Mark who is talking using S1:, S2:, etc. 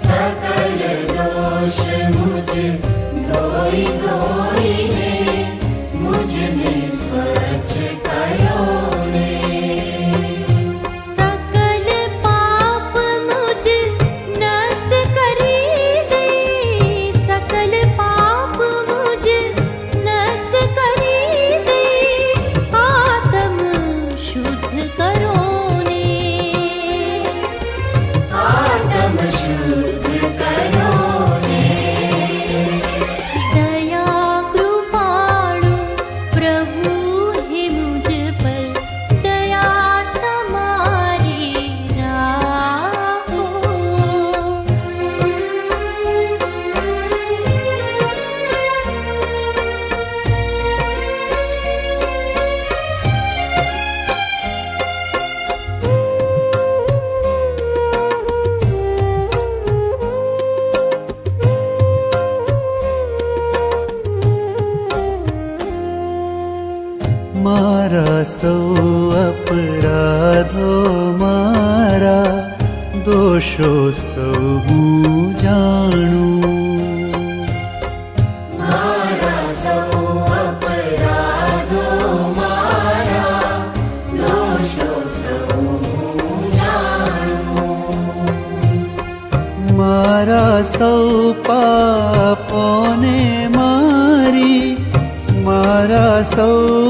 S1: सकल दोष मुझे धोई धोई મારા સૌ અપરાધો મારા દોષો સૌ હું જાણું.
S2: મારા સૌ અપરાધો મારા દોષો સૌ હું જાણું.
S1: મારા સૌ પાપોને મારી મારા સૌ